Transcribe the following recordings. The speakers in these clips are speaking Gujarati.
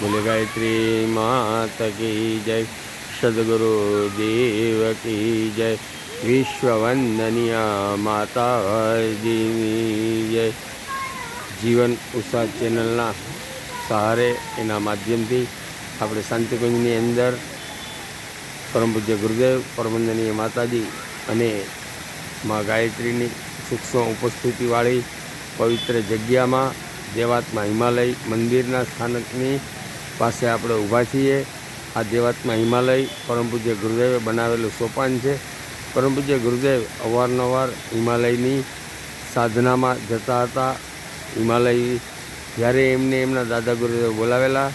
બોલે, ગાયત્રી માત કી જય, સદગુરુ દેવ કી જય, વિશ્વવંદનીય માતાજીની જય. જીવન ઉષા ચેનલના સહારે એના માધ્યમથી આપણે શાંતિકુંજની અંદર પરમ પૂજ્ય ગુરુદેવ પરમંદનીય માતાજી અને મા ગાયત્રીની સૂક્ષ્મ ઉપસ્થિતિવાળી પવિત્ર જગ્યામાં દેવાત્મા હિમાલય મંદિરના સ્થાનકની પાસે આપણે ઊભા છીએ. આ દેવાત્મા હિમાલય, પરમ ગુરુદેવે બનાવેલું સોપાન છે. પરમ ગુરુદેવ અવારનવાર હિમાલયની સાધનામાં જતા હતા. હિમાલય, જ્યારે એમને એમના દાદા ગુરુદેવ બોલાવેલા,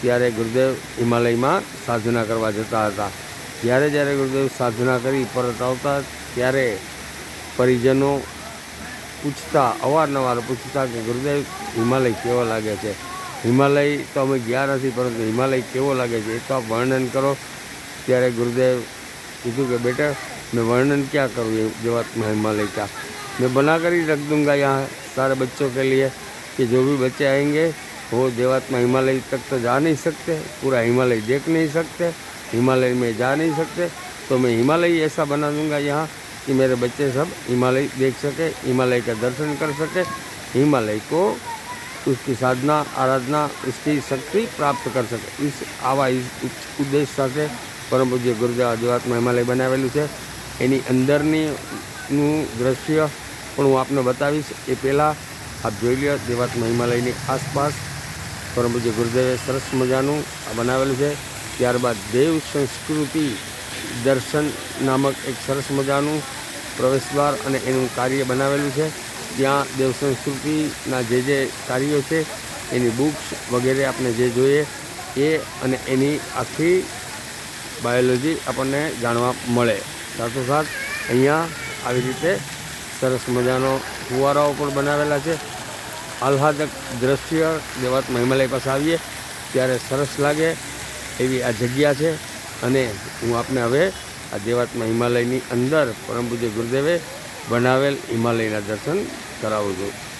ત્યારે ગુરુદેવ હિમાલયમાં સાધના કરવા જતા હતા. જ્યારે જ્યારે ગુરુદેવ સાધના કરી પરત આવતા, ત્યારે પરિજનો પૂછતા, અવારનવાર પૂછતા કે ગુરુદેવ, હિમાલય કેવો લાગે છે? હિમાલય તો અમે ગયા નથી પરંતુ હિમાલય કેવો લાગે છે એ તો આપ વર્ણન કરો ત્યારે ગુરુદેવ કીધું કે બેટા मैं वर्णन क्या करूँ ये देवात्मा हिमालय का मैं बना कर ही रख दूंगा यहाँ सारे बच्चों के लिए कि जो भी बच्चे आएंगे वो देवात्मा हिमालय तक तो जा नहीं सकते पूरा हिमालय देख नहीं सकते हिमालय में जा नहीं सकते तो मैं हिमालय ऐसा बना दूंगा यहाँ कि मेरे बच्चे सब हिमालय देख सके हिमालय का दर्शन कर सके हिमालय को उसकी साधना आराधना उसकी शक्ति प्राप्त कर सके इस આવા ઇસ ઉદ્દેશ સાથે પરમ પૂજ્ય ગુરુદેવ આદિવાતમાં હિમાલય બનાવેલું છે એની અંદરની નું દ્રશ્ય પણ હું આપને બતાવીશ એ પહેલાં આપ જોઈ લો દેવાત્મા હિમાલયની આસપાસ પરમ પૂજ્ય ગુરુદેવે સરસ મજાનું આ બનાવેલું છે ત્યારબાદ દેવ સંસ્કૃતિ દર્શન નામક એક સરસ મજાનું પ્રવેશદ્વાર અને એનું કાર્ય બનાવેલું છે ત્યાં દેવ સંસ્કૃતિના જે જે કાર્યો છે, એની બુક્સ વગેરે આપણે જે જોઈએ, એ અને એની આખી બાયોલોજી આપણને જાણવા મળે. સાથોસાથ અહીંયા આવી રીતે સરસ મજાનો ફુવારાઓ પણ બનાવેલા છે. આહ્લાદક દ્રશ્ય દેવાત્મા હિમાલય પાસે આવીએ, ત્યારે સરસ લાગે એવી આ જગ્યા છે. અને હું આપને હવે આ દેવાત્મા હિમાલયની અંદર પરમ પૂજ્ય ગુરુદેવે બનાવેલ હિમાલયના દર્શન કરાવું છું.